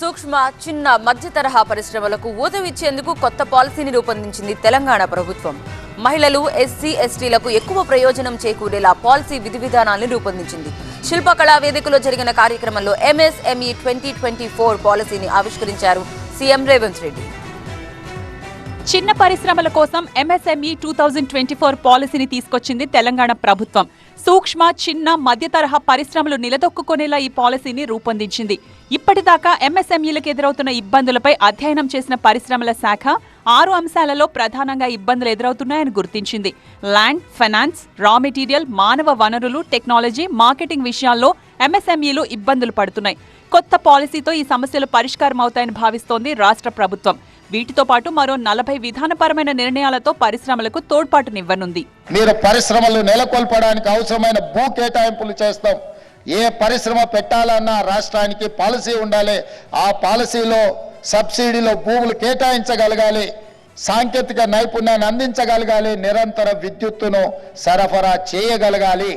సూక్ష్మ చిన్న మధ్య తరహా పరిశ్రమలకు ఊతమిచ్చేందుకు కొత్త పాలసీని రూపొందించింది తెలంగాణ ప్రభుత్వం. మహిళలు ఎస్సీ ఎస్టీలకు ఎక్కువ ప్రయోజనం చేకూరేలా పాలసీ విధి విధానాలను రూపొందించింది. శిల్పకళా వేదికలో జరిగిన కార్యక్రమంలో ఎంఎస్ఎంఈ ట్వంటీ ట్వంటీ ఫోర్ పాలసీని ఆవిష్కరించారు సీఎం రేవంత్ రెడ్డి. చిన్న పరిశ్రమల కోసం MSME two thousand twenty four పాలసీని తీసుకొచ్చింది తెలంగాణ ప్రభుత్వం. సూక్ష్మ చిన్న మధ్య తరహా పరిశ్రమలు నిలదొక్కునేలా ఈ పాలసీని రూపొందించింది. ఇప్పటిదాకా ఎంఎస్ఎంఈలకు ఎదురవుతున్న ఇబ్బందులపై అధ్యయనం చేసిన పరిశ్రమల శాఖ ఆరు అంశాలలో ప్రధానంగా ఇబ్బందులు ఎదురవుతున్నాయని గుర్తించింది. ల్యాండ్ ఫైనాన్స్ రా మెటీరియల్ మానవ వనరులు టెక్నాలజీ మార్కెటింగ్ విషయాల్లో ఎంఎస్ఎంఈలు ఇబ్బందులు పడుతున్నాయి. కొత్త పాలసీతో ఈ సమస్యలు పరిష్కారం అవుతాయని భావిస్తోంది రాష్ట్ర ప్రభుత్వం. వీటితో పాటు మరో నలభై విధానపరమైన నిర్ణయాలతో పరిశ్రమలకు తోడ్పాటునివ్వనుంది. మీరు పరిశ్రమలు నెలకొల్పడానికి అవసరమైన భూ కేటాయింపులు చేస్తాం. ఏ పరిశ్రమ పెట్టాలన్నా రాష్ట్రానికి పాలసీ ఉండాలి. ఆ పాలసీలో సబ్సిడీలో భూములు కేటాయించగలగాలి. సాంకేతిక నైపుణ్యాన్ని అందించగలగాలి. నిరంతర విద్యుత్తును సరఫరా చేయగలగాలి.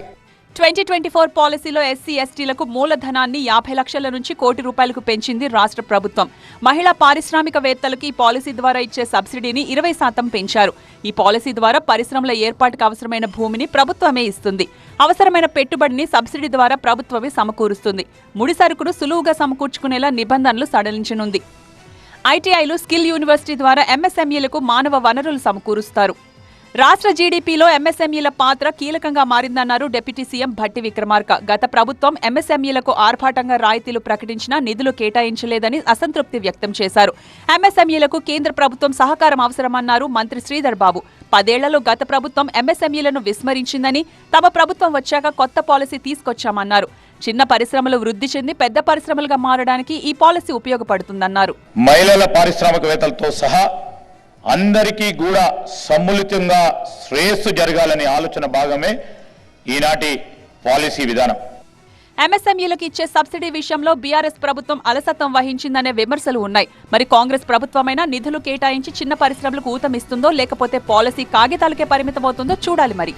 ట్వంటీ ట్వంటీ ఫోర్ పాలసీలో ఎస్సీ ఎస్టీలకు మూలధనాన్ని యాభై లక్షల నుంచి కోటి రూపాయలకు పెంచింది రాష్ట్ర ప్రభుత్వం. మహిళా పారిశ్రామికవేత్తలకు ఈ పాలసీ ద్వారా ఇచ్చే సబ్సిడీని ఇరవై శాతం పెంచారు. ఈ పాలసీ ద్వారా పరిశ్రమల ఏర్పాటుకు అవసరమైన భూమిని ప్రభుత్వమే ఇస్తుంది. అవసరమైన పెట్టుబడిని సబ్సిడీ ద్వారా ప్రభుత్వమే సమకూరుస్తుంది. ముడి సరుకును సులువుగా సమకూర్చుకునేలా నిబంధనలు సడలించనుంది. ఐటీఐలు స్కిల్ యూనివర్సిటీ ద్వారా ఎంఎస్ఎంఈలకు మానవ వనరులు సమకూరుస్తారు. రాష్ట్ర జీడీపీలో ఎంఎస్ఎంఈల పాత్ర కీలకంగా మారిందన్నారు డిప్యూటీ సీఎం భట్టి విక్రమార్క. గత ప్రభుత్వం ఎంఎస్ఎంఈలకు ఆర్భాటంగా రాయితీలు ప్రకటించినా నిధులు కేటాయించలేదని అసంతృప్తి వ్యక్తం చేశారు. ఎంఎస్ఎంఈలకు కేంద్ర ప్రభుత్వం సహకారం అవసరమన్నారు మంత్రి శ్రీధర్ బాబు. పదేళ్ళలో గత ప్రభుత్వం ఎంఎస్ఎంఈలను విస్మరించిందని తమ ప్రభుత్వం వచ్చాక కొత్త పాలసీ తీసుకొచ్చామన్నారు. చిన్న పరిశ్రమలు వృద్ధి చెంది పెద్ద పరిశ్రమలుగా మారడానికి ఈ పాలసీ ఉపయోగపడుతుందన్నారు. మహిళల పారిశ్రామికవేత్తలతో సహా అందరికీ కూడా సమ్ములితంగా శ్రేయస్సు జరగాలనే ఆలోచన భాగమే ఈనాటి పాలసీ విధానం. ఎంఎస్ఎంఈలకు ఇచ్చే సబ్సిడీ విషయంలో బీఆర్ఎస్ ప్రభుత్వం అలసత్వం వహించిందనే విమర్శలు ఉన్నాయి. మరి కాంగ్రెస్ ప్రభుత్వమైనా నిధులు కేటాయించి చిన్న పరిశ్రమలకు ఊతమిస్తుందో లేకపోతే పాలసీ కాగితాలకే పరిమితమవుతుందో చూడాలి మరి.